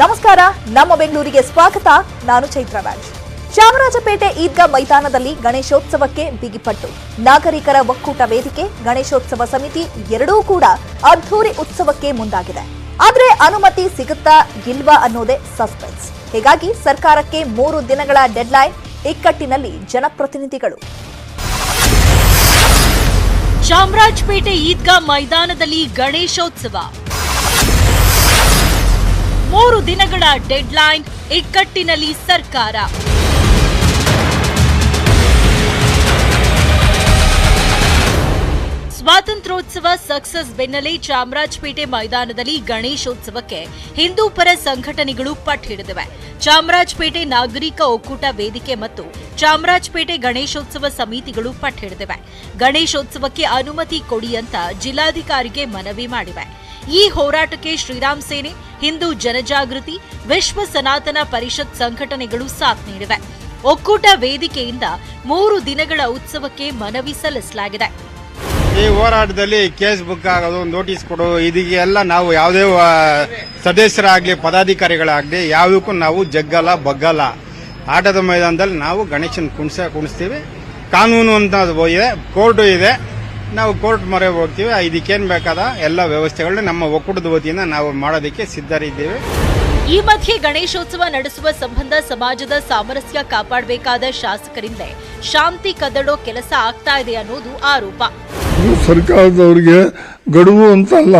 ನಮಸ್ಕಾರ, ನಮ್ಮ ಬೆಂಗಳೂರಿಗೆ ಸ್ವಾಗತ. ನಾನು ಚೈತ್ರ ರಾಜ್ ಚಾಮರಾಜಪೇಟೆ ಈದ್ಗಾ ಮೈದಾನದಲ್ಲಿ ಗಣೇಶೋತ್ಸವಕ್ಕೆ ಬಿಗಿಪಟ್ಟು. ನಾಗರಿಕರ ಒಕ್ಕೂಟ ವೇದಿಕೆ, ಗಣೇಶೋತ್ಸವ ಸಮಿತಿ ಎರಡೂ ಕೂಡ ಅದ್ಧೂರಿ ಉತ್ಸವಕ್ಕೆ ಮುಂದಾಗಿದೆ. ಆದರೆ ಅನುಮತಿ ಸಿಗುತ್ತಾ ಇಲ್ವಾ ಅನ್ನೋದೇ ಸಸ್ಪೆನ್ಸ್ ಹೀಗಾಗಿ ಸರ್ಕಾರಕ್ಕೆ ಮೂರು ದಿನಗಳ ಡೆಡ್ಲೈನ್ ಇಕ್ಕಟ್ಟಿನಲ್ಲಿ ಜನಪ್ರತಿನಿಧಿಗಳು. ಚಾಮರಾಜಪೇಟೆ ಈದ್ಗಾ ಮೈದಾನದಲ್ಲಿ ಗಣೇಶೋತ್ಸವ. ಮೂರು ದಿನಗಳ ಡೆಡ್ಲೈನ್ ಇಕ್ಕಟ್ಟಿನಲ್ಲಿ ಸರ್ಕಾರ. ಸ್ವಾತಂತ್ರ್ಯೋತ್ಸವ ಸಕ್ಸಸ್ ಬೆನ್ನಲ್ಲೇ ಚಾಮರಾಜಪೇಟೆ ಮೈದಾನದಲ್ಲಿ ಗಣೇಶೋತ್ಸವಕ್ಕೆ ಹಿಂದೂ ಪರ ಸಂಘಟನೆಗಳು ಪಟ್ಟಿಡಿದಿವೆ ಚಾಮರಾಜಪೇಟೆ ನಾಗರಿಕ ಒಕ್ಕೂಟ ವೇದಿಕೆ ಮತ್ತು ಚಾಮರಾಜಪೇಟೆ ಗಣೇಶೋತ್ಸವ ಸಮಿತಿಗಳು ಪಟ್ಟಿಡಿದಿವೆ ಗಣೇಶೋತ್ಸವಕ್ಕೆ ಅನುಮತಿ ಕೊಡಿ ಅಂತ ಜಿಲ್ಲಾಧಿಕಾರಿಗೆ ಮನವಿ ಮಾಡಿವೆ. ಈ ಹೋರಾಟಕ್ಕೆ ಶ್ರೀರಾಮ್ ಸೇನೆ, ಹಿಂದೂ ಜನಜಾಗೃತಿ, ವಿಶ್ವ ಸನಾತನ ಪರಿಷತ್ ಸಂಘಟನೆಗಳು ಸಾಥ್ ನೀಡಿವೆ. ಒಕ್ಕೂಟ ವೇದಿಕೆಯಿಂದ ಮೂರು ದಿನಗಳ ಉತ್ಸವಕ್ಕೆ ಮನವಿ ಸಲ್ಲಿಸಲಾಗಿದೆ. ಈ ಹೋರಾಟದಲ್ಲಿ ಕೇಸ್ ಬುಕ್ ಆಗೋದು ನೋಟಿಸ್ ಕೊಡೋದು ಇದಕ್ಕೆಲ್ಲ ನಾವು ಯಾವುದೇ ಸದಸ್ಯರಾಗಲಿ, ಪದಾಧಿಕಾರಿಗಳಾಗಲಿ, ಯಾವುದಕ್ಕೂ ನಾವು ಜಗ್ಗಲ್ಲ, ಬಗ್ಗಲ್ಲ. ಆಟದ ಮೈದಾನದಲ್ಲಿ ನಾವು ಗಣೇಶನ ಕುಣಿಸ ಕುಣಿಸ್ತೀವಿ. ಕಾನೂನು ಅಂತ ಇದೆ, ಕೋರ್ಟು ಇದೆ. ನಾವು ಕೋರ್ಟ್ ಮೊರೆ ಹೋಗ್ತೀವಿ. ಇದಕ್ಕೇನು ಬೇಕಾದ ಎಲ್ಲ ವ್ಯವಸ್ಥೆಗಳನ್ನ ನಮ್ಮ ಒಕ್ಕೂಟದ ವತಿಯಿಂದ ನಾವು ಮಾಡೋದಕ್ಕೆ ಸಿದ್ಧರಿದ್ದೇವೆ. ಈ ಮಧ್ಯೆ ಗಣೇಶೋತ್ಸವ ನಡೆಸುವ ಸಂಬಂಧ ಸಮಾಜದ ಸಾಮರಸ್ಯ ಕಾಪಾಡಬೇಕಾದ ಶಾಸಕರಿಂದ ಶಾಂತಿ ಕದಡೋ ಕೆಲಸ ಆಗ್ತಾ ಇದೆ ಅನ್ನೋದು ಆರೋಪ. ಸರ್ಕಾರದವರಿಗೆ ಗಡುವು ಅಂತಲ್ಲ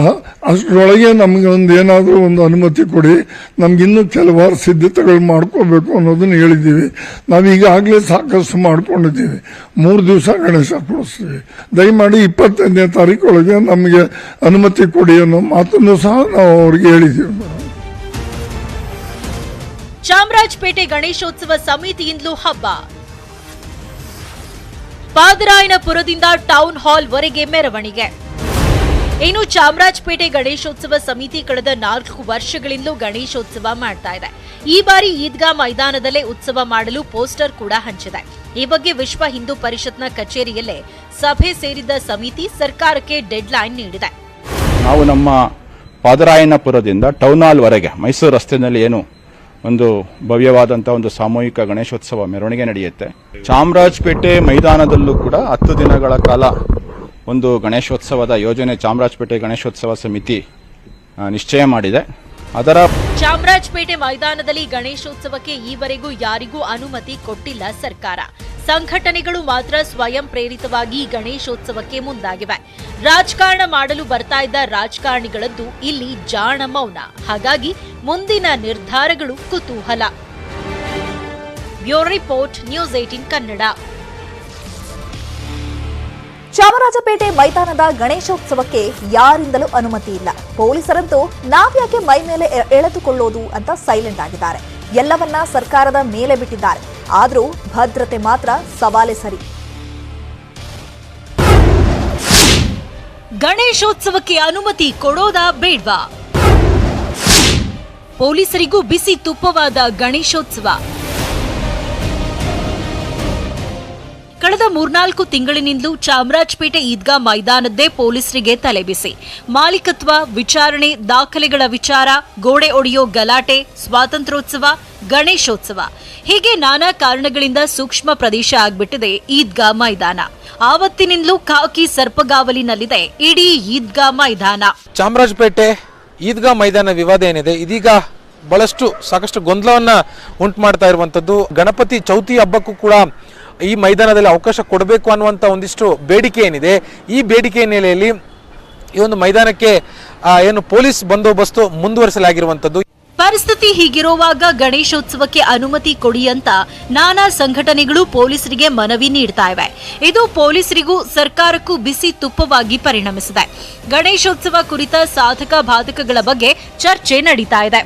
ಅಷ್ಟರೊಳಗೆ ನಮಗೆ ಒಂದು ಏನಾದರೂ ಒಂದು ಅನುಮತಿ ಕೊಡಿ, ನಮ್ಗಿನ್ನೂ ಕೆಲವಾರು ಸಿದ್ಧತೆಗಳು ಮಾಡ್ಕೋಬೇಕು ಅನ್ನೋದನ್ನು ಹೇಳಿದ್ದೀವಿ. ನಾವು ಈಗಾಗಲೇ ಸಾಕಷ್ಟು ಮಾಡ್ಕೊಂಡಿದ್ದೀವಿ. ಮೂರು ದಿವಸ ಗಣೇಶ ಕೂಡಿಸ್ತೀವಿ ದಯಮಾಡಿ ಇಪ್ಪತ್ತೈದನೇ ತಾರೀಕೊಳಗೆ ನಮಗೆ ಅನುಮತಿ ಕೊಡಿ ಅನ್ನೋ ಮಾತನ್ನು ಸಹ ನಾವು ಅವ್ರಿಗೆ ಹೇಳಿದ್ದೀವಿ. ಚಾಮರಾಜಪೇಟೆ ಗಣೇಶೋತ್ಸವ ಸಮಿತಿಯಿಂದಲೂ ಹಬ್ಬ. ಪಾದರಾಯನಪುರದಿಂದ ಟೌನ್ ಹಾಲ್ ವರೆಗೆ ಮೆರವಣಿಗೆ. ಇನ್ನು ಚಾಮರಾಜಪೇಟೆ ಗಣೇಶೋತ್ಸವ ಸಮಿತಿ ಕಳೆದ ನಾಲ್ಕು ವರ್ಷಗಳಿಂದಲೂ ಗಣೇಶೋತ್ಸವ ಮಾಡ್ತಾ ಇದೆ. ಈ ಬಾರಿ ಈದ್ಗಾ ಮೈದಾನದಲ್ಲೇ ಉತ್ಸವ ಮಾಡಲು ಪೋಸ್ಟರ್ ಕೂಡ ಹಂಚಿದೆ. ಈ ಬಗ್ಗೆ ವಿಶ್ವ ಹಿಂದೂ ಪರಿಷತ್ನ ಕಚೇರಿಯಲ್ಲೇ ಸಭೆ ಸೇರಿದ್ದ ಸಮಿತಿ ಸರ್ಕಾರಕ್ಕೆ ಡೆಡ್ಲೈನ್ ನೀಡಿದೆ. ನಾವು ನಮ್ಮ ಪಾದರಾಯನಪುರದಿಂದ ಟೌನ್ ಹಾಲ್ವರೆಗೆ ಮೈಸೂರು ರಸ್ತೆಯಲ್ಲಿ ಏನು ಒಂದು ಭವ್ಯವಾದಂಥ ಒಂದು ಸಾಮೂಹಿಕ ಗಣೇಶೋತ್ಸವ ಮೆರವಣಿಗೆ ನಡೆಯುತ್ತೆ. ಚಾಮರಾಜಪೇಟೆ ಮೈದಾನದಲ್ಲೂ ಕೂಡ ಹತ್ತು ದಿನಗಳ ಕಾಲ ಒಂದು ಗಣೇಶೋತ್ಸವದ ಯೋಜನೆ ಚಾಮರಾಜಪೇಟೆ ಗಣೇಶೋತ್ಸವ ಸಮಿತಿ ನಿಶ್ಚಯ ಮಾಡಿದೆ. ಅದರ ಚಾಮರಾಜಪೇಟೆ ಮೈದಾನದಲ್ಲಿ ಗಣೇಶೋತ್ಸವಕ್ಕೆ ಈವರೆಗೂ ಯಾರಿಗೂ ಅನುಮತಿ ಕೊಟ್ಟಿಲ್ಲ ಸರ್ಕಾರ. ಸಂಘಟನೆಗಳು ಮಾತ್ರ ಸ್ವಯಂ ಪ್ರೇರಿತವಾಗಿ ಗಣೇಶೋತ್ಸವಕ್ಕೆ ಮುಂದಾಗಿವೆ. ರಾಜಕಾರಣ ಮಾಡಲು ಬರ್ತಾ ಇದ್ದ ರಾಜಕಾರಣಿಗಳದ್ದು ಇಲ್ಲಿ ಜಾಣ ಮೌನ. ಹಾಗಾಗಿ ಮುಂದಿನ ನಿರ್ಧಾರಗಳು ಕುತೂಹಲ. Bureau report, news eighteen Kannada. Chamarajpet ಮೈದಾನದ ಗಣೇಶೋತ್ಸವಕ್ಕೆ ಯಾರಿಂದಲೂ ಅನುಮತಿ ಇಲ್ಲ. ಪೊಲೀಸರಂತೂ ನಾವ್ಯಾಕೆ ಮೈ ಮೇಲೆ ಎಳೆದುಕೊಳ್ಳೋದು ಅಂತ ಸೈಲೆಂಟ್ ಆಗಿದ್ದಾರೆ. ಎಲ್ಲವನ್ನ ಸರ್ಕಾರದ ಮೇಲೆ ಬಿಟ್ಟಿದ್ದಾರೆ. ಆದರೂ ಭದ್ರತೆ ಮಾತ್ರ ಸವಾಲೇ ಸರಿ. ಗಣೇಶೋತ್ಸವಕ್ಕೆ ಅನುಮತಿ ಕೊಡೋದಾ ಬೇಡ್ವಾ? ಪೊಲೀಸರಿಗೂ ಬಿಸಿ ತುಪ್ಪವಾದ ಗಣೇಶೋತ್ಸವ. ಕಳೆದ ಮೂರ್ನಾಲ್ಕು ತಿಂಗಳಿನಿಂದಲೂ ಚಾಮರಾಜಪೇಟೆ ಈದ್ಗಾ ಮೈದಾನದ್ದೇ ಪೊಲೀಸರಿಗೆ ತಲೆಬಿಸಿ. ಮಾಲೀಕತ್ವ, ವಿಚಾರಣೆ, ದಾಖಲೆಗಳ ವಿಚಾರ, ಗೋಡೆ ಒಡೆಯೋ ಗಲಾಟೆ, ಸ್ವಾತಂತ್ರ್ಯೋತ್ಸವ, ಗಣೇಶೋತ್ಸವ. ಹೀಗೆ ನಾನಾ ಕಾರಣಗಳಿಂದ ಸೂಕ್ಷ್ಮ ಪ್ರದೇಶ ಆಗ್ಬಿಟ್ಟಿದೆ ಈದ್ಗಾ ಮೈದಾನ. ಆವತ್ತಿನಿಂದಲೂ ಖಾಕಿ ಸರ್ಪಗಾವಲಿನಲ್ಲಿದೆ ಇಡೀ ಈದ್ಗಾ ಮೈದಾನ. ಚಾಮರಾಜಪೇಟೆ ಈದ್ಗಾ ಮೈದಾನ ವಿವಾದ ಏನಿದೆ? ಇದೀಗ ಬಹಳಷ್ಟು ಸಾಕಷ್ಟು ಗೊಂದಲವನ್ನ ಉಂಟು ಮಾಡ್ತಾ ಇರುವಂತದ್ದು. ಗಣಪತಿ ಚೌತಿ ಹಬ್ಬಕ್ಕೂ ಕೂಡ ಈ ಮೈದಾನದಲ್ಲಿ ಅವಕಾಶ ಕೊಡಬೇಕು ಅನ್ನುವಂಥ ಒಂದಿಷ್ಟು ಬೇಡಿಕೆ ಏನಿದೆ, ಈ ಬೇಡಿಕೆ ಹಿನ್ನೆಲೆಯಲ್ಲಿ ಈ ಒಂದು ಮೈದಾನಕ್ಕೆ ಏನು ಪೊಲೀಸ್ ಬಂದೋಬಸ್ತು ಮುಂದುವರಿಸಲಾಗಿರುವಂತದ್ದು. ಪರಿಸ್ಥಿತಿ ಹೀಗಿರುವಾಗ ಗಣೇಶೋತ್ಸವಕ್ಕೆ ಅನುಮತಿ ಕೊಡಿ ಅಂತ ನಾನಾ ಸಂಘಟನೆಗಳು ಪೊಲೀಸರಿಗೆ ಮನವಿ ನೀಡ್ತಾ ಇವೆ. ಇದು ಪೊಲೀಸರಿಗೂ ಸರ್ಕಾರಕ್ಕೂ ಬಿಸಿ ತುಪ್ಪವಾಗಿ ಪರಿಣಮಿಸಿದೆ. ಗಣೇಶೋತ್ಸವ ಕುರಿತ ಸಾಧಕ ಬಾಧಕಗಳ ಬಗ್ಗೆ ಚರ್ಚೆ ನಡೀತಾ ಇದೆ.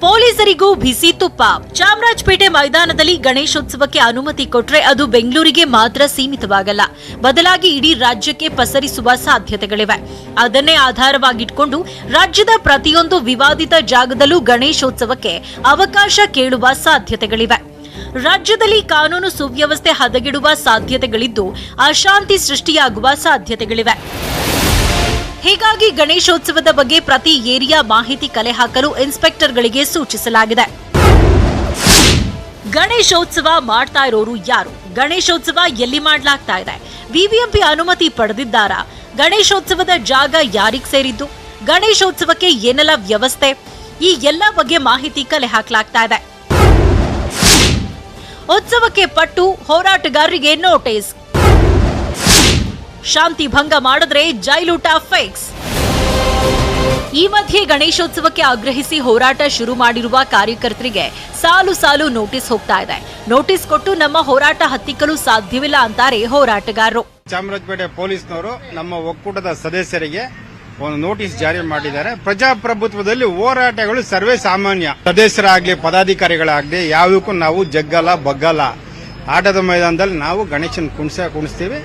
ಪೊಲೀಸರಿಗೂ ಬಿಸಿ ತುಪ್ಪ. ಚಾಮರಾಜಪೇಟೆ ಮೈದಾನದಲ್ಲಿ ಗಣೇಶೋತ್ಸವಕ್ಕೆ ಅನುಮತಿ ಕೊಟ್ರೆ ಅದು ಬೆಂಗಳೂರಿಗೆ ಮಾತ್ರ ಸೀಮಿತವಾಗಲ್ಲ. ಬದಲಾಗಿ ಇಡೀ ರಾಜ್ಯಕ್ಕೆ ಪಸರಿಸುವ ಸಾಧ್ಯತೆಗಳಿವೆ. ಅದನ್ನೇ ಆಧಾರವಾಗಿಟ್ಕೊಂಡು ರಾಜ್ಯದ ಪ್ರತಿಯೊಂದು ವಿವಾದಿತ ಜಾಗದಲ್ಲೂ ಗಣೇಶೋತ್ಸವಕ್ಕೆ ಅವಕಾಶ ಕೇಳುವ ಸಾಧ್ಯತೆಗಳಿವೆ. ರಾಜ್ಯದಲ್ಲಿ ಕಾನೂನು ಸುವ್ಯವಸ್ಥೆ ಹದಗೆಡುವ ಸಾಧ್ಯತೆಗಳಿದ್ದು ಅಶಾಂತಿ ಸೃಷ್ಟಿಯಾಗುವ ಸಾಧ್ಯತೆಗಳಿವೆ. ಹೀಗಾಗಿ ಗಣೇಶೋತ್ಸವದ ಬಗ್ಗೆ ಪ್ರತಿ ಏರಿಯಾ ಮಾಹಿತಿ ಕಲೆ ಹಾಕಲು ಇನ್ಸ್ಪೆಕ್ಟರ್ಗಳಿಗೆ ಸೂಚಿಸಲಾಗಿದೆ. ಗಣೇಶೋತ್ಸವ ಮಾಡ್ತಾ ಇರೋರು ಯಾರು? ಗಣೇಶೋತ್ಸವ ಎಲ್ಲಿ ಮಾಡ್ಲಾಗ್ತಾ ಇದೆ? ಬಿಬಿಎಂಪಿ ಅನುಮತಿ ಪಡೆದಿದ್ದಾರಾ? ಗಣೇಶೋತ್ಸವದ ಜಾಗ ಯಾರಿಗ್ ಸೇರಿದ್ದು? ಗಣೇಶೋತ್ಸವಕ್ಕೆ ಏನೆಲ್ಲ ವ್ಯವಸ್ಥೆ? ಈ ಎಲ್ಲ ಬಗ್ಗೆ ಮಾಹಿತಿ ಕಲೆ ಹಾಕಲಾಗ್ತಾ ಇದೆ. ಉತ್ಸವಕ್ಕೆ ಪಟ್ಟು ಹೋರಾಟಗಾರರಿಗೆ ನೋಟಿಸ್. ಶಾಂತಿ ಭಂಗ ಮಾಡಿದ್ರೆ ಜೈಲೂಟ ಫಿಕ್ಸ್. ಈ ಮಧ್ಯೆ ಗಣೇಶೋತ್ಸವಕ್ಕೆ ಆಗ್ರಹಿಸಿ ಹೋರಾಟ ಶುರು ಮಾಡಿರುವ ಕಾರ್ಯಕರ್ತರಿಗೆ ಸಾಲು ಸಾಲು ನೋಟಿಸ್ ಹೋಗ್ತಾ ಇದೆ. ನೋಟಿಸ್ ಕೊಟ್ಟು ನಮ್ಮ ಹೋರಾಟ ಹತ್ತಿಕ್ಕಲು ಸಾಧ್ಯವಿಲ್ಲ ಅಂತಾರೆ ಹೋರಾಟಗಾರರು. ಚಾಮರಾಜಪೇಟೆ ಪೊಲೀಸ್ನವರು ನಮ್ಮ ಒಕ್ಕೂಟದ ಸದಸ್ಯರಿಗೆ ಒಂದು ನೋಟಿಸ್ ಜಾರಿ ಮಾಡಿದ್ದಾರೆ. ಪ್ರಜಾಪ್ರಭುತ್ವದಲ್ಲಿ ಹೋರಾಟಗಳು ಸರ್ವೇ ಸಾಮಾನ್ಯ. ಸದಸ್ಯರಾಗ್ಲಿ, ಪದಾಧಿಕಾರಿಗಳಾಗ್ಲಿ ಯಾವುದಕ್ಕೂ ನಾವು ಜಗ್ಗಲ್ಲ, ಬಗ್ಗಲ್ಲ. ಆಟದ ಮೈದಾನದಲ್ಲಿ ನಾವು ಗಣೇಶನ ಕುಣಿಸ ಕುಣಿಸ್ತೀವಿ.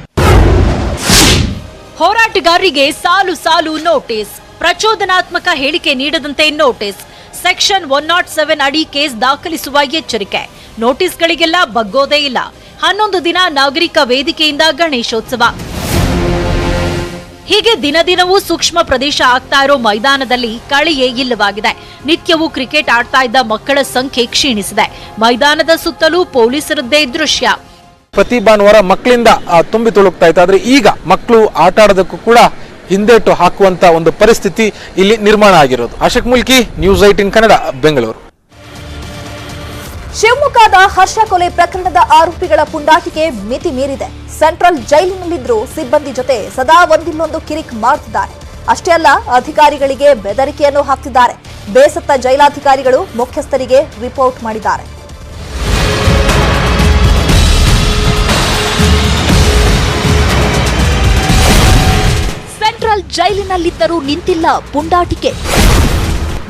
ಹೋರಾಟಗಾರರಿಗೆ ಸಾಲು ಸಾಲು ನೋಟಿಸ್. ಪ್ರಚೋದನಾತ್ಮಕ ಹೇಳಿಕೆ ನೀಡದಂತೆ notice. Section one nought seven ಅಡಿ ಕೇಸ್ ದಾಖಲಿಸುವ ಎಚ್ಚರಿಕೆ. ನೋಟಿಸ್ಗಳಿಗೆಲ್ಲ ಬಗ್ಗೋದೇ ಇಲ್ಲ. ಹನ್ನೊಂದು ದಿನ ನಾಗರಿಕ ವೇದಿಕೆಯಿಂದ ಗಣೇಶೋತ್ಸವ. ಹೀಗೆ ದಿನ ದಿನವೂ ಸೂಕ್ಷ್ಮ ಪ್ರದೇಶ ಆಗ್ತಾ ಇರೋ ಮೈದಾನದಲ್ಲಿ ಕಳೆಯೇ ಇಲ್ಲವಾಗಿದೆ. ನಿತ್ಯವೂ ಕ್ರಿಕೆಟ್ ಆಡ್ತಾ ಇದ್ದ ಮಕ್ಕಳ ಸಂಖ್ಯೆ ಕ್ಷೀಣಿಸಿದೆ. ಮೈದಾನದ ಸುತ್ತಲೂ ಪೊಲೀಸರದ್ದೇ ದೃಶ್ಯ. ಪ್ರತಿ ಭಾನುವಾರ ಮಕ್ಕಳಿಂದ ತುಂಬಿ ತುಳುಕ್ತಾ ಇತ್ತು. ಆದ್ರೆ ಈಗ ಮಕ್ಕಳು ಆಟ ಆಡೋದಕ್ಕೂ ಕೂಡ ಹಿಂದೇಟು ಹಾಕುವಂತ ಒಂದು ಪರಿಸ್ಥಿತಿ ಇಲ್ಲಿ ನಿರ್ಮಾಣ ಆಗಿರೋದು. ಅಶೋಕ್ ಮುಲ್ಕಿ ನ್ಯೂಸ್ ಕನ್ನಡ, ಬೆಂಗಳೂರು. ಶಿವಮೊಗ್ಗದ ಹರ್ಷ ಕೊಲೆ ಪ್ರಕರಣದ ಆರೋಪಿಗಳ ಪುಂಡಾಟಿಕೆ ಮಿತಿ ಮೀರಿದೆ. ಸೆಂಟ್ರಲ್ ಜೈಲಿನಲ್ಲಿದ್ದರೂ ಸಿಬ್ಬಂದಿ ಜೊತೆ ಸದಾ ಒಂದಿಲ್ಲೊಂದು ಕಿರಿಕ್ ಮಾಡ್ತಿದ್ದಾರೆ. ಅಷ್ಟೇ ಅಲ್ಲ, ಅಧಿಕಾರಿಗಳಿಗೆ ಬೆದರಿಕೆಯನ್ನು ಹಾಕ್ತಿದ್ದಾರೆ. ಬೇಸತ್ತ ಜೈಲಾಧಿಕಾರಿಗಳು ಮುಖ್ಯಸ್ಥರಿಗೆ ರಿಪೋರ್ಟ್ ಮಾಡಿದ್ದಾರೆ. ಸೆಂಟ್ರಲ್ ಜೈಲಿನಲ್ಲಿದ್ದರೂ ನಿಂತಿಲ್ಲ ಪುಂಡಾಟಿಕೆ.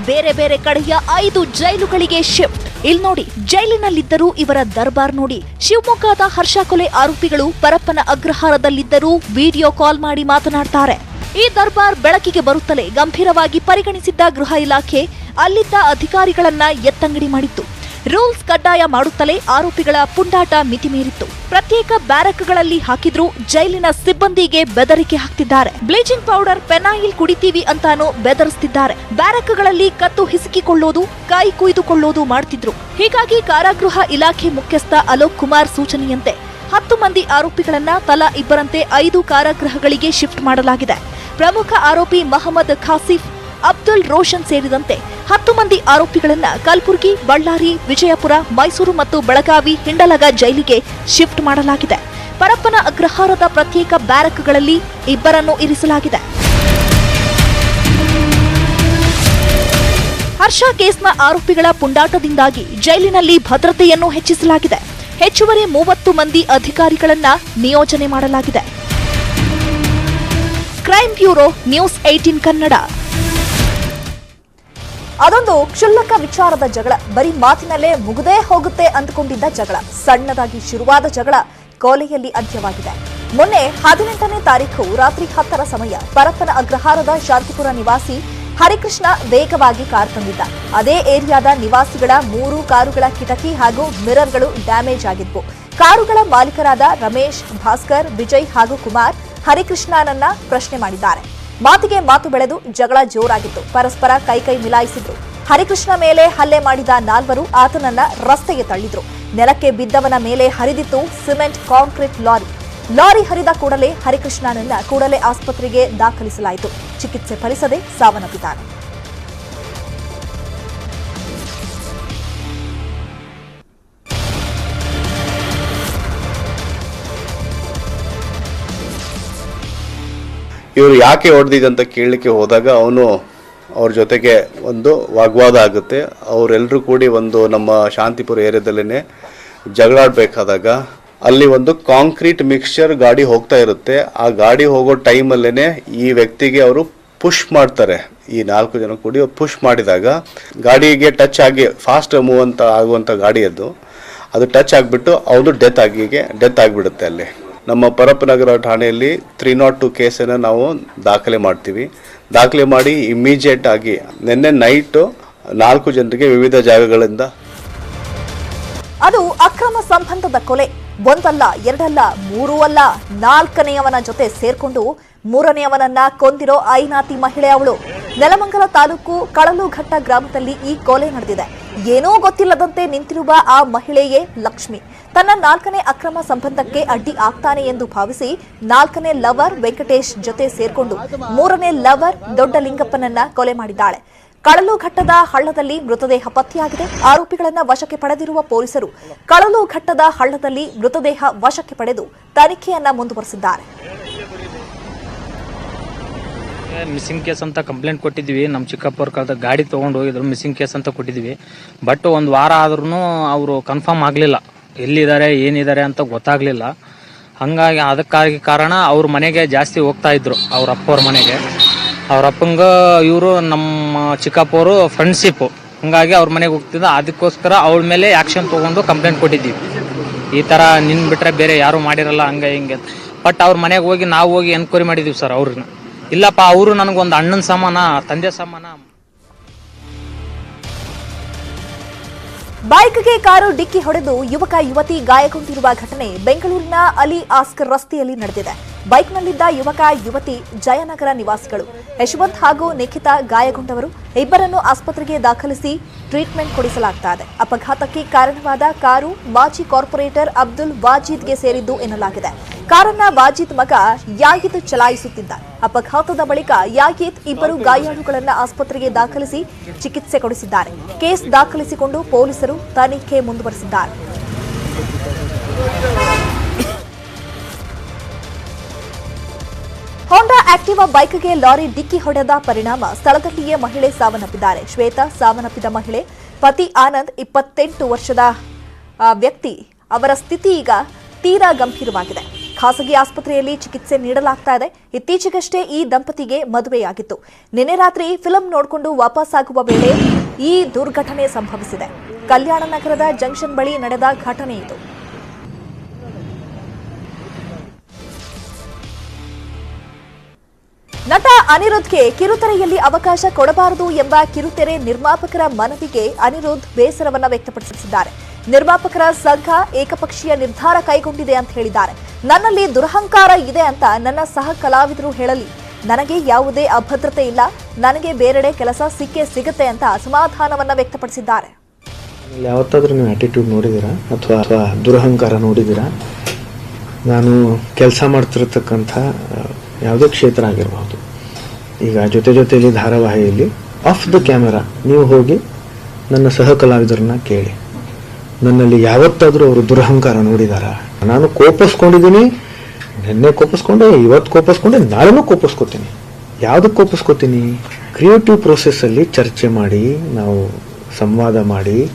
ಬೇರೆ ಬೇರೆ ಕಡೆಯ ಐದು ಜೈಲುಗಳಿಗೆ ಶಿಫ್ಟ್. ಇಲ್ಲಿ ನೋಡಿ, ಜೈಲಿನಲ್ಲಿದ್ದರೂ ಇವರ ದರ್ಬಾರ್ ನೋಡಿ. ಶಿವಮೊಗ್ಗದ ಹರ್ಷ ಕೊಲೆ ಆರೋಪಿಗಳು ಪರಪ್ಪನ ಅಗ್ರಹಾರದಲ್ಲಿದ್ದರೂ ವಿಡಿಯೋ ಕಾಲ್ ಮಾಡಿ ಮಾತನಾಡ್ತಾರೆ. ಈ ದರ್ಬಾರ್ ಬೆಳಕಿಗೆ ಬರುತ್ತಲೇ ಗಂಭೀರವಾಗಿ ಪರಿಗಣಿಸಿದ್ದ ಗೃಹ ಇಲಾಖೆ ಅಲ್ಲಿದ್ದ ಅಧಿಕಾರಿಗಳನ್ನ ಎತ್ತಂಗಡಿ ಮಾಡಿತ್ತು. ರೂಲ್ಸ್ ಕಡ್ಡಾಯ ಮಾಡುತ್ತಲೇ ಆರೋಪಿಗಳ ಪುಂಡಾಟ ಮಿತಿಮೀರಿತ್ತು. ಪ್ರತ್ಯೇಕ ಬ್ಯಾರಕ್ಗಳಲ್ಲಿ ಹಾಕಿದ್ರು ಜೈಲಿನ ಸಿಬ್ಬಂದಿಗೆ ಬೆದರಿಕೆ ಹಾಕ್ತಿದ್ದಾರೆ. ಬ್ಲೀಚಿಂಗ್ ಪೌಡರ್, ಪೆನಾಯಿಲ್ ಕುಡಿತೀವಿ ಅಂತಾನೂ ಬೆದರಿಸ್ತಿದ್ದಾರೆ. ಬ್ಯಾರಕ್ಗಳಲ್ಲಿ ಕತ್ತು ಹಿಸುಕಿಕೊಳ್ಳೋದು ಕಾಯಿ ಕುಯ್ದುಕೊಳ್ಳೋದು ಮಾಡ್ತಿದ್ರು. ಹೀಗಾಗಿ ಕಾರಾಗೃಹ ಇಲಾಖೆ ಮುಖ್ಯಸ್ಥ ಅಲೋಕ್ ಕುಮಾರ್ ಸೂಚನೆಯಂತೆ ಹತ್ತು ಮಂದಿ ಆರೋಪಿಗಳನ್ನ ತಲಾ ಇಬ್ಬರಂತೆ ಐದು ಕಾರಾಗೃಹಗಳಿಗೆ ಶಿಫ್ಟ್ ಮಾಡಲಾಗಿದೆ. ಪ್ರಮುಖ ಆರೋಪಿ ಮಹಮ್ಮದ್ ಖಾಸಿಫ್, ಅಬ್ದುಲ್ ರೋಷನ್ ಸೇರಿದಂತೆ ಹತ್ತು ಮಂದಿ ಆರೋಪಿಗಳನ್ನ ಕಲಬುರಗಿ, ಬಳ್ಳಾರಿ, ವಿಜಯಪುರ, ಮೈಸೂರು ಮತ್ತು ಬೆಳಗಾವಿ ಹಿಂಡಲಗ ಜೈಲಿಗೆ ಶಿಫ್ಟ್ ಮಾಡಲಾಗಿದೆ. ಪರಪ್ಪನ ಅಗ್ರಹಾರದ ಪ್ರತ್ಯೇಕ ಬ್ಯಾರಕ್ಗಳಲ್ಲಿ ಇಬ್ಬರನ್ನು ಇರಿಸಲಾಗಿದೆ. ಹರ್ಷ ಕೇಸ್ನ ಆರೋಪಿಗಳ ಪುಂಡಾಟದಿಂದಾಗಿ ಜೈಲಿನಲ್ಲಿ ಭದ್ರತೆಯನ್ನು ಹೆಚ್ಚಿಸಲಾಗಿದೆ. ಹೆಚ್ಚುವರಿ ಮೂವತ್ತು ಮಂದಿ ಅಧಿಕಾರಿಗಳನ್ನ ನಿಯೋಜನೆ ಮಾಡಲಾಗಿದೆ. Crime bureau news eighteen Kannada. ಅದೊಂದು ಕ್ಷುಲ್ಲಕ ವಿಚಾರದ ಜಗಳ. ಬರೀ ಮಾತಿನಲ್ಲೇ ಮುಗದೇ ಹೋಗುತ್ತೆ ಅಂದುಕೊಂಡಿದ್ದ ಜಗಳ. ಸಣ್ಣದಾಗಿ ಶುರುವಾದ ಜಗಳ ಕೋಲೆಯಲ್ಲಿ ಅಂತ್ಯವಾಗಿದೆ. ಮೊನ್ನೆ ಹದಿನೆಂಟನೇ ತಾರೀಕು ರಾತ್ರಿ ಹತ್ತರ ಸಮಯ ಪರಪ್ಪನ ಅಗ್ರಹಾರದ ಶಾಂತಿಪುರ ನಿವಾಸಿ ಹರಿಕೃಷ್ಣ ವೇಗವಾಗಿ ಕಾರ್ ತಂದಿದ್ದ. ಅದೇ ಏರಿಯಾದ ನಿವಾಸಿಗಳ ಮೂರು ಕಾರುಗಳ ಕಿಟಕಿ ಹಾಗೂ ಮಿರರ್ಗಳು ಡ್ಯಾಮೇಜ್ ಆಗಿದ್ವು. ಕಾರುಗಳ ಮಾಲೀಕರಾದ ರಮೇಶ್, ಭಾಸ್ಕರ್, ವಿಜಯ್ ಹಾಗೂ ಕುಮಾರ್ ಹರಿಕೃಷ್ಣನನ್ನ ಪ್ರಶ್ನೆ ಮಾಡಿದ್ದಾರೆ. ಮಾತಿಗೆ ಮಾತು ಬೆಳೆದು ಜಗಳ ಜೋರಾಗಿತ್ತು. ಪರಸ್ಪರ ಕೈ ಕೈ ಮಿಲಾಯಿಸಿದ್ರು. ಹರಿಕೃಷ್ಣ ಮೇಲೆ ಹಲ್ಲೆ ಮಾಡಿದ ನಾಲ್ವರು ಆತನನ್ನ ರಸ್ತೆಗೆ ತಳ್ಳಿದ್ರು. ನೆಲಕ್ಕೆ ಬಿದ್ದವನ ಮೇಲೆ ಹರಿದಿತ್ತು ಸಿಮೆಂಟ್ ಕಾಂಕ್ರೀಟ್ ಲಾರಿ. ಲಾರಿ ಹರಿದ ಕೂಡಲೇ ಹರಿಕೃಷ್ಣನನ್ನ ಕೂಡಲೇ ಆಸ್ಪತ್ರೆಗೆ ದಾಖಲಿಸಲಾಯಿತು. ಚಿಕಿತ್ಸೆ ಫಲಿಸದೆ ಸಾವನ್ನಪ್ಪಿದ್ದಾನೆ ಇವರು ಯಾಕೆ ಹೊಡೆದಿದಂತ ಕೇಳಲಿಕ್ಕೆ ಹೋದಾಗ ಅವನು ಅವ್ರ ಜೊತೆಗೆ ಒಂದು ವಾಗ್ವಾದ ಆಗುತ್ತೆ. ಅವರೆಲ್ಲರೂ ಕೂಡಿ ಒಂದು ನಮ್ಮ ಶಾಂತಿಪುರ ಏರಿಯಾದಲ್ಲೇ ಜಗಳಾಡಬೇಕಾದಾಗ ಅಲ್ಲಿ ಒಂದು ಕಾಂಕ್ರೀಟ್ ಮಿಕ್ಸ್ಚರ್ ಗಾಡಿ ಹೋಗ್ತಾ ಇರುತ್ತೆ. ಆ ಗಾಡಿ ಹೋಗೋ ಟೈಮಲ್ಲೇ ಈ ವ್ಯಕ್ತಿಗೆ ಅವರು ಪುಷ್ ಮಾಡ್ತಾರೆ. ಈ ನಾಲ್ಕು ಜನ ಕೂಡಿ ಪುಷ್ ಮಾಡಿದಾಗ ಗಾಡಿಗೆ ಟಚ್ ಆಗಿ ಫಾಸ್ಟ್ ಮೂವ್ ಅಂತ ಆಗುವಂಥ ಗಾಡಿ ಅದು. ಅದು ಟಚ್ ಆಗಿಬಿಟ್ಟು ಅವ್ರದ್ದು ಡೆತ್ ಆಗಿಗೆ ಡೆತ್ ಆಗಿಬಿಡುತ್ತೆ ಅಲ್ಲಿ. ನಮ್ಮ ಪರಪ್ಪನಗರ ಠಾಣೆಯಲ್ಲಿ ತ್ರೀ ನಾಟ್ ಟು ಕೇಸನ್ನು ನಾವು ದಾಖಲೆ ಮಾಡ್ತೀವಿ. ದಾಖಲೆ ಮಾಡಿ ಇಮಿಡಿಯೇಟ್ ಆಗಿ ನಿನ್ನೆ ನೈಟು ನಾಲ್ಕು ಜನರಿಗೆ ವಿವಿಧ ಜಾಗಗಳಿಂದ ಅದು ಅಕ್ರಮ ಸಂಬಂಧದ ಕೊಲೆ. ಒಂದಲ್ಲ, ಎರಡಲ್ಲ ಮೂರು ಅಲ್ಲ ನಾಲ್ಕನೆಯವನ ಜೊತೆ ಸೇರ್ಕೊಂಡು ಮೂರನೆಯವನನ್ನ ಕೊಂದಿರೋ ಐನಾತಿ ಮಹಿಳೆ ಅವಳು. ನೆಲಮಂಗಲ ತಾಲೂಕು ಕಳಲುಘಟ್ಟ ಗ್ರಾಮದಲ್ಲಿ ಈ ಕೊಲೆ ನಡೆದಿದೆ. ಏನೂ ಗೊತ್ತಿಲ್ಲದಂತೆ ನಿಂತಿರುವ ಆ ಮಹಿಳೆಯೇ ಲಕ್ಷ್ಮಿ. ತನ್ನ ನಾಲ್ಕನೇ ಅಕ್ರಮ ಸಂಬಂಧಕ್ಕೆ ಅಡ್ಡಿ ಆಗ್ತಾನೆ ಎಂದು ಭಾವಿಸಿ ನಾಲ್ಕನೇ ಲವರ್ ವೆಂಕಟೇಶ್ ಜೊತೆ ಸೇರ್ಕೊಂಡು ಮೂರನೇ ಲವರ್ ದೊಡ್ಡ ಲಿಂಗಪ್ಪನನ್ನ ಕೊಲೆ ಮಾಡಿದ್ದಾಳೆ. ಕಳಲು ಘಟ್ಟದ ಹಳ್ಳದಲ್ಲಿ ಮೃತದೇಹ ಪತ್ತೆಯಾಗಿದೆ. ಆರೋಪಿಗಳನ್ನ ವಶಕ್ಕೆ ಪಡೆದಿರುವ ಪೊಲೀಸರು ಕಳಲು ಘಟ್ಟದ ಹಳ್ಳದಲ್ಲಿ ಮೃತದೇಹ ವಶಕ್ಕೆ ಪಡೆದು ತನಿಖೆಯನ್ನ ಮುಂದುವರೆಸಿದ್ದಾರೆ. ಮಿಸ್ಸಿಂಗ್ ಕೇಸ್ ಅಂತ ಕಂಪ್ಲೇಂಟ್ ಕೊಟ್ಟಿದ್ವಿ. ನಮ್ಮ ಚಿಕ್ಕಪ್ಪವ್ರ ಕಾಲದ ಗಾಡಿ ತೊಗೊಂಡು ಹೋಗಿದ್ರು, ಮಿಸ್ಸಿಂಗ್ ಕೇಸ್ ಅಂತ ಕೊಟ್ಟಿದ್ವಿ. ಬಟ್ ಒಂದು ವಾರ ಆದ್ರೂ ಅವರು ಕನ್ಫರ್ಮ್ ಆಗಲಿಲ್ಲ. ಎಲ್ಲಿದ್ದಾರೆ, ಏನಿದ್ದಾರೆ ಅಂತ ಗೊತ್ತಾಗಲಿಲ್ಲ. ಹಾಗಾಗಿ ಅದಕ್ಕಾಗಿ ಕಾರಣ ಅವ್ರ ಮನೆಗೆ ಜಾಸ್ತಿ ಹೋಗ್ತಾ ಇದ್ರು, ಅವ್ರ ಅಪ್ಪವ್ರ ಮನೆಗೆ. ಅವ್ರ ಅಪ್ಪಂಗ ಇವರು ನಮ್ಮ ಚಿಕ್ಕಪ್ಪವರು ಫ್ರೆಂಡ್ಶಿಪ್ಪು ಹಂಗಾಗಿ ಅವ್ರ ಮನೆಗೆ ಹೋಗ್ತಿದ್ದ. ಅದಕ್ಕೋಸ್ಕರ ಅವಳ ಮೇಲೆ ಆ್ಯಕ್ಷನ್ ತೊಗೊಂಡು ಕಂಪ್ಲೇಂಟ್ ಕೊಟ್ಟಿದ್ದೀವಿ. ಈ ಥರ ನಿನ್ನ ಬಿಟ್ಟರೆ ಬೇರೆ ಯಾರು ಮಾಡಿರಲ್ಲ, ಹಂಗೆ ಹಿಂಗೆ ಬಟ್ ಅವ್ರ ಮನೆಗೆ ಹೋಗಿ ನಾವು ಹೋಗಿ ಎನ್ಕ್ವೈರಿ ಮಾಡಿದ್ದೀವಿ ಸರ್ ಅವ್ರನ್ನ. ಇಲ್ಲಪ್ಪ, ಅವರು ನನಗೊಂದು ಅಣ್ಣನ ಸಮಾನ, ತಂದೆ ಸಮಾನ. ಬೈಕ್ಗೆ ಕಾರು ಡಿಕ್ಕಿ ಹೊಡೆದು ಯುವಕ, ಯುವತಿ ಗಾಯಗೊಂಡಿರುವ ಘಟನೆ ಬೆಂಗಳೂರಿನ ಅಲಿ ಆಸ್ಕರ್ ರಸ್ತೆಯಲ್ಲಿ ನಡೆದಿದೆ. ಬೈಕ್ನಲ್ಲಿದ್ದ ಯುವಕ, ಯುವತಿ, ಜಯನಗರ ನಿವಾಸಿಗಳು, ಯಶವಂತ್ ಹಾಗೂ ನಿಖಿತಾ ಗಾಯಗೊಂಡವರು ಇಬ್ಬರನ್ನು ಆಸ್ಪತ್ರೆಗೆ ದಾಖಲಿಸಿ ಟ್ರೀಟ್ಮೆಂಟ್ ಕೊಡಿಸಲಾಗ್ತಾ ಇದೆ ಅಪಘಾತಕ್ಕೆ ಕಾರಣವಾದ ಕಾರು ಮಾಜಿ ಕಾರ್ಪೊರೇಟರ್ ಅಬ್ದುಲ್ ವಾಜೀದ್ಗೆ ಸೇರಿದ್ದು ಎನ್ನಲಾಗಿದೆ. ಕಾರನ್ನ ವಾಜೀದ್ ಮಗ ಯಾಗಿದ್ ಚಲಾಯಿಸುತ್ತಿದ್ದ ಅಪಘಾತದ ಬಳಿಕ ಯಾಗಿದ್ ಇಬ್ಬರು ಗಾಯಾಳುಗಳನ್ನ ಆಸ್ಪತ್ರೆಗೆ ದಾಖಲಿಸಿ ಚಿಕಿತ್ಸೆ ಕೊಡಿಸಿದ್ದಾರೆ. ಕೇಸ್ ದಾಖಲಿಸಿಕೊಂಡು ಪೊಲೀಸರು ತನಿಖೆ ಮುಂದುವರೆಸಿದ್ದಾರೆ. ಹೋಂಡಾ ಆಕ್ಟಿವಾ ಬೈಕ್ಗೆ ಲಾರಿ ಡಿಕ್ಕಿ ಹೊಡೆದ ಪರಿಣಾಮ ಸ್ಥಳದಲ್ಲಿಯೇ ಮಹಿಳೆ ಸಾವನ್ನಪ್ಪಿದ್ದಾರೆ. ಶ್ವೇತಾ ಸಾವನ್ನಪ್ಪಿದ ಮಹಿಳೆ ಪತಿ ಆನಂದ್ ಇಪ್ಪತ್ತೆಂಟು ವರ್ಷದ ವ್ಯಕ್ತಿ. ಅವರ ಸ್ಥಿತಿ ಈಗ ತೀರಾ ಗಂಭೀರವಾಗಿದೆ. ಖಾಸಗಿ ಆಸ್ಪತ್ರೆಯಲ್ಲಿ ಚಿಕಿತ್ಸೆ ನೀಡಲಾಗ್ತಾ ಇದೆ. ಇತ್ತೀಚೆಗಷ್ಟೇ ಈ ದಂಪತಿಗೆ ಮದುವೆಯಾಗಿತ್ತು. ನಿನ್ನೆ ರಾತ್ರಿ ಫಿಲಂ ನೋಡಿಕೊಂಡು ವಾಪಸ್ಸಾಗುವ ವೇಳೆ ಈ ದುರ್ಘಟನೆ ಸಂಭವಿಸಿದೆ. ಕಲ್ಯಾಣ ನಗರದ ಜಂಕ್ಷನ್ ಬಳಿ ನಡೆದ ಘಟನೆ ಇದು. ನಟ ಅನಿರುದ್ಧ್ಗೆ ಕಿರುತೆರೆಯಲ್ಲಿ ಅವಕಾಶ ಕೊಡಬಾರದು ಎಂಬ ಕಿರುತೆರೆ ನಿರ್ಮಾಪಕರ ಮನವಿಗೆ ಅನಿರುದ್ಧ್ ಬೇಸರವನ್ನ ವ್ಯಕ್ತಪಡಿಸಿದ್ದಾರೆ. ನಿರ್ಮಾಪಕರ ಸಂಘ ಏಕಪಕ್ಷೀಯ ನಿರ್ಧಾರ ಕೈಗೊಂಡಿದೆ ಅಂತ ಹೇಳಿದ್ದಾರೆ. ನನ್ನಲ್ಲಿ ದುರಹಂಕಾರ ಇದೆ ಅಂತ ನನ್ನ ಸಹ ಕಲಾವಿದರು ಹೇಳಲಿ. ನನಗೆ ಯಾವುದೇ ಅಭದ್ರತೆ ಇಲ್ಲ. ನನಗೆ ಬೇರೆಡೆ ಕೆಲಸ ಸಿಕ್ಕೇ ಸಿಗುತ್ತೆ ಅಂತ ಅಸಮಾಧಾನವನ್ನ ವ್ಯಕ್ತಪಡಿಸಿದ್ದಾರೆ. ಯಾವತ್ತಾದ್ರೂ ನೀವು ಆ್ಯಟಿಟ್ಯೂಡ್ ನೋಡಿದ್ದೀರಾ? ಅಥವಾ ದುರಹಂಕಾರ ನೋಡಿದ್ದೀರಾ? ನಾನು ಕೆಲಸ ಮಾಡ್ತಿರತಕ್ಕಂಥ ಯಾವುದೇ ಕ್ಷೇತ್ರ ಆಗಿರಬಹುದು ಈಗ ಜೊತೆ ಜೊತೆಯಲ್ಲಿ ಧಾರಾವಾಹಿಯಲ್ಲಿ ಆಫ್ ದ ಕ್ಯಾಮೆರಾ ನೀವು ಹೋಗಿ ನನ್ನ ಸಹ ಕಲಾವಿದರನ್ನ ಕೇಳಿ. ನನ್ನಲ್ಲಿ ಯಾವತ್ತಾದರೂ ಅವರು ದುರಹಂಕಾರ ನೋಡಿದಾರ? ನಾನು ಕೋಪಿಸ್ಕೊಂಡಿದ್ದೀನಿ. ನಿನ್ನೆ ಕೋಪಿಸ್ಕೊಂಡೆ, ಇವತ್ತು ಕೋಪಿಸ್ಕೊಂಡೆ, ನಾಳೆನೂ ಕೋಪಿಸ್ಕೋತೀನಿ. ಯಾವುದಕ್ಕೆ ಕೋಪಿಸ್ಕೊತೀನಿ? ಕ್ರಿಯೇಟಿವ್ ಪ್ರೊಸೆಸ್ಸಲ್ಲಿ ಚರ್ಚೆ ಮಾಡಿ, ನಾವು ಸಂವಾದ ಮಾಡಿ,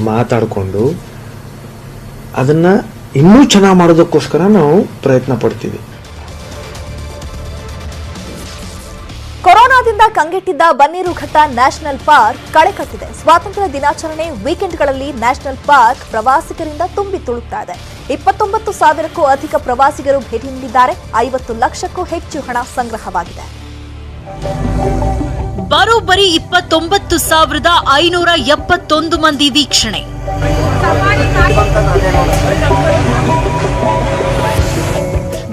ಮಾತಾಡಿಕೊಂಡು, ಅದನ್ನ ಇನ್ನೂ ಚೆನ್ನಾಗಿ ಮಾಡೋದಕ್ಕೋಸ್ಕರ ನಾವು ಪ್ರಯತ್ನ ಪಡ್ತೀವಿ. ಕಂಗೆಟ್ಟಿದ್ದ ಬನ್ನೇರುಘಟ್ಟ ನ್ಯಾಷನಲ್ ಪಾರ್ಕ್ ಕಳೆಕಟ್ಟಿದೆ ಸ್ವಾತಂತ್ರ್ಯ ದಿನಾಚರಣೆ ವೀಕೆಂಡ್ಗಳಲ್ಲಿ ನ್ಯಾಷನಲ್ ಪಾರ್ಕ್ ಪ್ರವಾಸಿಗರಿಂದ ತುಂಬಿ ತುಳುಕ್ತಾ ಇದೆ. ಇಪ್ಪತ್ತೊಂಬತ್ತು ಸಾವಿರಕ್ಕೂ ಅಧಿಕ ಪ್ರವಾಸಿಗರು ಭೇಟಿ ನೀಡಿದ್ದಾರೆ. ಐವತ್ತು ಲಕ್ಷಕ್ಕೂ ಹೆಚ್ಚು ಹಣ ಸಂಗ್ರಹವಾಗಿದೆ. ಬರೋಬ್ಬರಿ ಇಪ್ಪತ್ತೊಂಬತ್ತು ಸಾವಿರದ ಐನೂರ ಎಪ್ಪತ್ತೊಂದು ಮಂದಿ ವೀಕ್ಷಣೆ.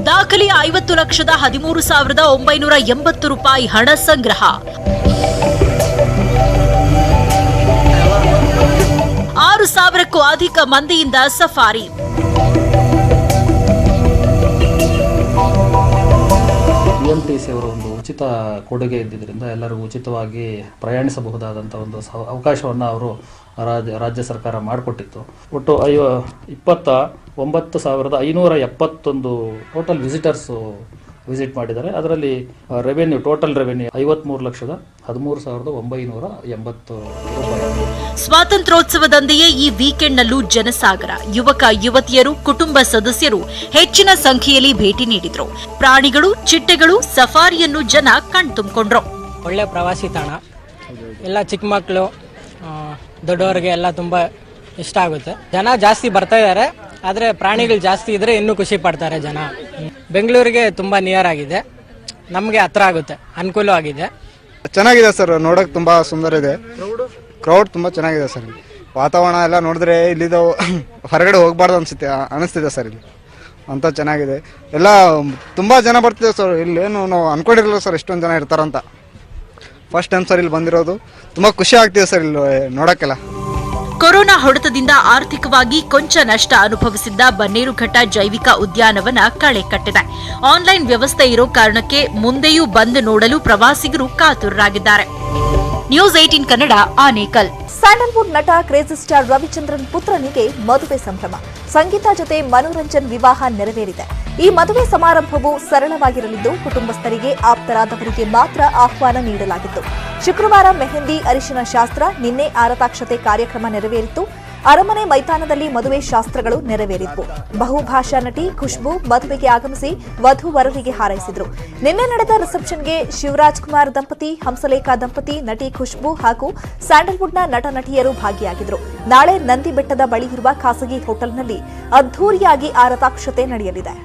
ದಾಖಲೆಯ ಐವತ್ತು ಲಕ್ಷದ ಹದಿಮೂರು ಸಾವಿರದ ಒಂಬೈನೂರ ಎಂಬತ್ತು ರೂಪಾಯಿ ಹಣ ಸಂಗ್ರಹ. ಆರು ಸಾವಿರಕ್ಕೂ ಅಧಿಕ ಮಂದಿಯಿಂದ safari. B M T C ಅವರ ಒಂದು ಉಚಿತ ಕೊಡುಗೆ ಇದ್ದಿದ್ದರಿಂದ ಎಲ್ಲರಿಗೂ ಉಚಿತವಾಗಿ ಪ್ರಯಾಣಿಸಬಹುದಾದಂಥ ಒಂದು ಸ ಅವಕಾಶವನ್ನು ಅವರು ರಾಜ್ಯ ರಾಜ್ಯ ಸರ್ಕಾರ ಮಾಡಿಕೊಟ್ಟಿತ್ತು. ಒಟ್ಟು ಐವ ಇಪ್ಪತ್ತ ಒಂಬತ್ತು ಸಾವಿರದ ಐನೂರ ಎಪ್ಪತ್ತೊಂದು ಟೋಟಲ್ ವಿಸಿಟರ್ಸು ವಿಸಿಟ್ ಮಾಡಿದ್ದಾರೆ. ಅದರಲ್ಲಿ ರೆವೆನ್ಯೂ ಟೋಟಲ್ ರೆವೆನ್ಯೂ ಐವತ್ತ್ಮೂರು ಲಕ್ಷದ ಹದಿಮೂರು ಸಾವಿರದ ಒಂಬೈನೂರ ಎಂಬತ್ತು ರೂಪಾಯಿ ಸ್ವಾತಂತ್ರ್ಯೋತ್ಸವದಂತೆಯೇ ಈ ವೀಕೆಂಡ್ನಲ್ಲೂ ಜನಸಾಗರ. ಯುವಕ ಯುವತಿಯರು ಕುಟುಂಬ ಸದಸ್ಯರು ಹೆಚ್ಚಿನ ಸಂಖ್ಯೆಯಲ್ಲಿ ಭೇಟಿ ನೀಡಿದ್ರು. ಪ್ರಾಣಿಗಳು ಚಿಟ್ಟೆಗಳು ಸಫಾರಿಯನ್ನು ಜನ ಕಣ್ತುಂಬಿಕೊಂಡ್ರು. ಒಳ್ಳೆ ಪ್ರವಾಸಿ ತಾಣ. ಎಲ್ಲ ಚಿಕ್ಕ ಮಕ್ಕಳು ದೊಡ್ಡವರಿಗೆ ಎಲ್ಲ ತುಂಬಾ ಇಷ್ಟ ಆಗುತ್ತೆ. ಜನ ಜಾಸ್ತಿ ಬರ್ತಾ ಇದ್ದಾರೆ ಆದರೆ ಪ್ರಾಣಿಗಳು ಜಾಸ್ತಿ ಇದ್ರೆ ಇನ್ನೂ ಖುಷಿ ಪಡ್ತಾರೆ ಜನ. ಬೆಂಗಳೂರಿಗೆ ತುಂಬಾ ನಿಯರ್ ಆಗಿದೆ. ನಮಗೆ ಹತ್ರ ಆಗುತ್ತೆ ಅನುಕೂಲವಾಗಿದೆ. ಚೆನ್ನಾಗಿದೆ ಸರ್ ನೋಡಕ್ ತುಂಬಾ ಸುಂದರ ಇದೆ. ಕ್ರೌಡ್ ತುಂಬ ಚೆನ್ನಾಗಿದೆ ಸರ್ ಇಲ್ಲಿ. ವಾತಾವರಣ ಎಲ್ಲ ನೋಡಿದ್ರೆ ಇಲ್ಲಿದ ಹೊರಗಡೆ ಹೋಗಬಾರ್ದು ಅನಿಸುತ್ತೆ ಅನಿಸ್ತಿದೆ ಸರ್ ಇಲ್ಲಿ. ಅಂತ ಚೆನ್ನಾಗಿದೆ. ಎಲ್ಲ ತುಂಬ ಜನ ಬರ್ತಿದೆ ಸರ್, ಇಲ್ಲೇನು ನಾವು ಅನ್ಕೊಂಡಿರಲಿಲ್ಲ ಸರ್ ಎಷ್ಟೊಂದು ಜನ ಇರ್ತಾರಂತ ಫಸ್ಟ್ ಟೈಮ್ ಸರ್ ಇಲ್ಲಿ ಬಂದಿರೋದು. ತುಂಬ ಖುಷಿ ಆಗ್ತಿದೆ ಸರ್ ಇಲ್ಲಿ ನೋಡೋಕ್ಕೆಲ್ಲ. ಕೊರೋನಾ ಹೊಡೆತದಿಂದ ಆರ್ಥಿಕವಾಗಿ ಕೊಂಚ ನಷ್ಟ ಅನುಭವಿಸಿದ್ದ ಬನ್ನೇರುಘಟ್ಟ ಜೈವಿಕ ಉದ್ಯಾನವನ ಕಳೆ ಕಟ್ಟಿದೆ. ಆನ್ಲೈನ್ ವ್ಯವಸ್ಥೆ ಇರೋ ಕಾರಣಕ್ಕೆ ಮುಂದೆಯೂ ಬಂದು ನೋಡಲು ಪ್ರವಾಸಿಗರು ಕಾತುರರಾಗಿದ್ದಾರೆ. News eighteen Kannada Anekal Sandalwood ನಟ, ಕ್ರೇಜಿ ಸ್ಟಾರ್ ರವಿಚಂದ್ರನ್ ಪುತ್ರನಿಗೆ ಮದುವೆ ಸಂಭ್ರಮ. ಸಂಗೀತ ಜೊತೆ ಮನೋರಂಜನ್ ವಿವಾಹ ನೆರವೇರಿದೆ. ಈ ಮದುವೆ ಸಮಾರಂಭವು ಸರಳವಾಗಿರಲಿದ್ದು, ಕುಟುಂಬಸ್ಥರಿಗೆ ಆಪ್ತರಾದವರಿಗೆ ಮಾತ್ರ ಆಹ್ವಾನ ನೀಡಲಾಗಿತ್ತು. ಶುಕ್ರವಾರ ಮೆಹಂದಿ, ಅರಿಶಿನ ಶಾಸ್ತ್ರ ನಿನ್ನೆ ಆರತಾಕ್ಷತೆ ಕಾರ್ಯಕ್ರಮ ನೆರವೇರಿತು. ಅರಮನೆ ಮೈದಾನದಲ್ಲಿ ಮದುವೆ ಶಾಸ್ತ್ರಗಳು ನೆರವೇರಿದ್ವು ಬಹುಭಾಷಾ ನಟಿ ಖುಷ್ಬು ಮದುವೆಗೆ ಆಗಮಿಸಿ ವಧು ವರರಿಗೆ ಹಾರೈಸಿದ್ರು. ನಿನ್ನೆ ನಡೆದ ರಿಸೆಪ್ಷನ್ಗೆ ಶಿವರಾಜ್ ಕುಮಾರ್ ದಂಪತಿ, ಹಂಸಲೇಖಾ ದಂಪತಿ ನಟಿ ಖುಷ್ಬು ಹಾಗೂ ಸ್ಯಾಂಡಲ್ವುಡ್ನ ನಟ ನಟಿಯರು ಭಾಗಿಯಾಗಿದ್ರು. ನಾಳೆ ನಂದಿ ಬೆಟ್ಟದ ಬಳಿ ಇರುವ ಖಾಸಗಿ ಹೋಟೆಲ್ನಲ್ಲಿ ಅದ್ದೂರಿಯಾಗಿ ಆರತಾಕ್ಷತೆ ನಡೆಯಲಿದೆ.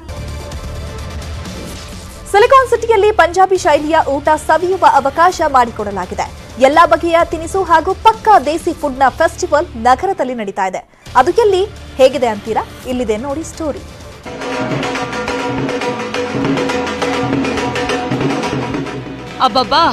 ಸಿಲಿಕಾನ್ ಸಿಟಿಯಲ್ಲಿ ಪಂಜಾಬಿ ಶೈಲಿಯ ಊಟ ಸವಿಯುವ ಅವಕಾಶ ಮಾಡಿಕೊಡಲಾಗಿದೆ. ಎಲ್ಲಾ ಬಗೆಯ ತಿನಿಸು ಹಾಗೂ ಪಕ್ಕಾ ದೇಸಿ ಫುಡ್ನ ಫೆಸ್ಟಿವಲ್ ನಗರದಲ್ಲಿ ನಡೀತಾ ಇದೆ. ಅದು ಎಲ್ಲಿ, ಹೇಗಿದೆ ಅಂತೀರಾ? ಇಲ್ಲಿದೆ ನೋಡಿ ಸ್ಟೋರಿ ಅಬ್ಬಬ್ಬಾ!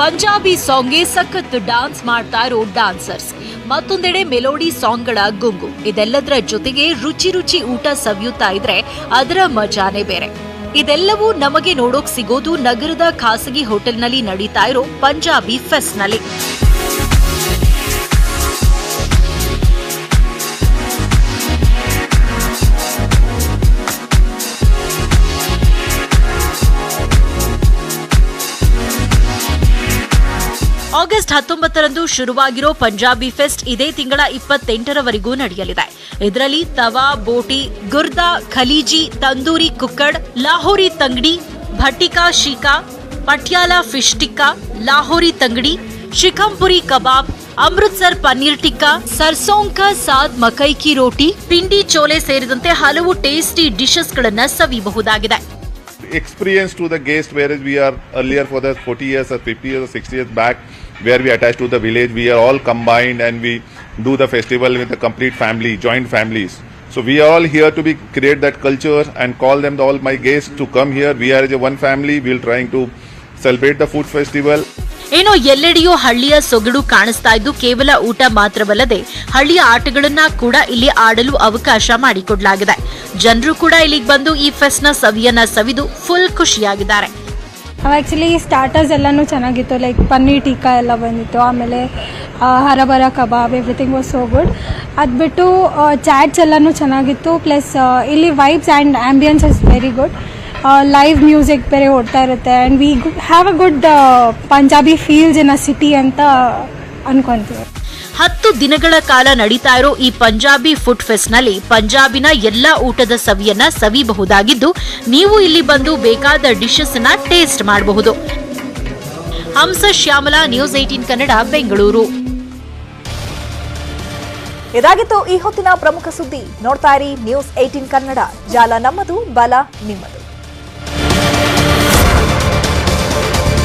ಪಂಜಾಬಿ ಸಾಂಗ್ಗೆ ಸಖತ್ ಡಾನ್ಸ್ ಮಾಡ್ತಾ ಇರೋ ಡಾನ್ಸರ್ಸ್ ಮತ್ತೊಂದೆಡೆ ಮೆಲೋಡಿ ಸಾಂಗ್ಗಳ ಗುಂಗು. ಇದೆಲ್ಲದರ ಜೊತೆಗೆ ರುಚಿ ರುಚಿ ಊಟ ಸವಿಯುತ್ತಾ ಇದ್ರೆ ಅದರ ಮಜಾನೇ ಬೇರೆ. ಇದೆಲ್ಲವೂ ನಮಗೆ ನೋಡೋಕ್ ಸಿಗೋದು ನಗರದ ಖಾಸಗಿ ಹೋಟೆಲ್ನಲ್ಲಿ ನಡೀತಾ ಇರೋ ಪಂಜಾಬಿ ಫೆಸ್ಟ್ನಲ್ಲಿ. ಆಗಸ್ಟ್ ಹತ್ತೊಂಬತ್ತರಂದು ಶುರುವಾಗಿರೋ ಪಂಜಾಬಿ ಫೆಸ್ಟ್ ಇದೇ ತಿಂಗಳ ಇಪ್ಪತ್ತೆಂಟರವರೆಗೂ ನಡೆಯಲಿದೆ. ಇದರಲ್ಲಿ ತವಾ, ಬೋಟಿ, ಗುರ್ದಾ, ಖಲೀಜಿ, ತಂದೂರಿ ಕುಕ್ಕಡ್, ಲಾಹೋರಿ ತಂಗಡಿ ಭಟ್ಟಿಕಾ ಶಿಕಾ, ಪಟ್ಯಾಲ ಫಿಶ್ ಟಿಕ್ಕಾ, ಲಾಹೋರಿ ತಂಗಡಿ, ಶಿಖಂಪುರಿ ಕಬಾಬ್, ಅಮೃತ್ಸರ್ ಪನ್ನೀರ್ ಟಿಕ್ಕಾ, ಸರ್ಸೋಂಕ ಸಾದ್ ಮಕೈ ಕಿ ರೋಟಿ, ಪಿಂಡಿ ಚೋಲೆ ಸೇರಿದಂತೆ ಹಲವು ಟೇಸ್ಟಿ ಡಿಶಸ್ ಗಳನ್ನ ಸವಿಯಬಹುದಾಗಿದೆ. Experience to the guest where we are earlier for the 40 years or 50 years or 60 years back where we attach to the village we are all combined and we do the festival with the complete family joint families so we are all here to be create that culture and call them the, all my guests to come here we are as a one family We are trying to celebrate the food festival ಏನೋ ಎಲ್ಲೆಡೆಯೂ ಹಳ್ಳಿಯ ಸೊಗಡು ಕಾಣಿಸ್ತಾ ಇದ್ದು ಕೇವಲ ಊಟ ಮಾತ್ರವಲ್ಲದೆ ಹಳ್ಳಿಯ ಆಟಗಳನ್ನ ಕೂಡ ಇಲ್ಲಿ ಆಡಲು ಅವಕಾಶ ಮಾಡಿಕೊಡಲಾಗಿದೆ ಜನರು ಕೂಡ ಇಲ್ಲಿಗೆ ಬಂದು ಈ ಫೆಸ್ಟ್ನ ಸವಿಯನ್ನ ಸವಿದು ಫುಲ್ ಖುಷಿಯಾಗಿದ್ದಾರೆ ಆ್ಯಕ್ಚುಲಿ ಸ್ಟಾರ್ಟರ್ಸ್ ಎಲ್ಲನೂ ಚೆನ್ನಾಗಿತ್ತು. ಲೈಕ್ ಪನ್ನೀರ್ ಟೀಕಾ ಎಲ್ಲ ಬಂದಿತ್ತು. ಆಮೇಲೆ ಹರಬರ kebab everything was so good ಅದು ಬಿಟ್ಟು ಚಾಟ್ಸ್ ಎಲ್ಲನೂ ಚೆನ್ನಾಗಿತ್ತು. ಪ್ಲಸ್ ಇಲ್ಲಿ vibes and ambience is very good live music ಬೇರೆ ಓಡ್ತಾ ಇರುತ್ತೆ. And we have a good Punjabi feels in a city ಅಂತ ಅನ್ಕೊಂತೀವಿ. ಹತ್ತು ದಿನಗಳ ಕಾಲ ನಡೀತಾ ಇರೋ ಈ ಪಂಜಾಬಿ ಫುಡ್ ಫೆಸ್ಟ್ನಲ್ಲಿ ಪಂಜಾಬಿನ ಎಲ್ಲಾ ಊಟದ ಸವಿಯನ್ನ ಸವಿಬಹುದಾಗಿದ್ದು ನೀವು ಇಲ್ಲಿ ಬಂದು ಬೇಕಾದ ಡಿಶಸ್ ಅನ್ನ ಟೇಸ್ಟ್ ಮಾಡಬಹುದು. Hamsa Shyamala, news eighteen Kannada, Bengaluru. ಇದಾಗಿತ್ತು ಈ ಹೊತ್ತಿನ ಪ್ರಮುಖ ಸುದ್ದಿ. ನೋಡ್ತಾ ಇರಿ ನ್ಯೂಸ್ ಏಟೀನ್ ಕನ್ನಡ. ಜಾಲ ನಮ್ಮದು, ಬಲ ನಿಮ್ಮದು.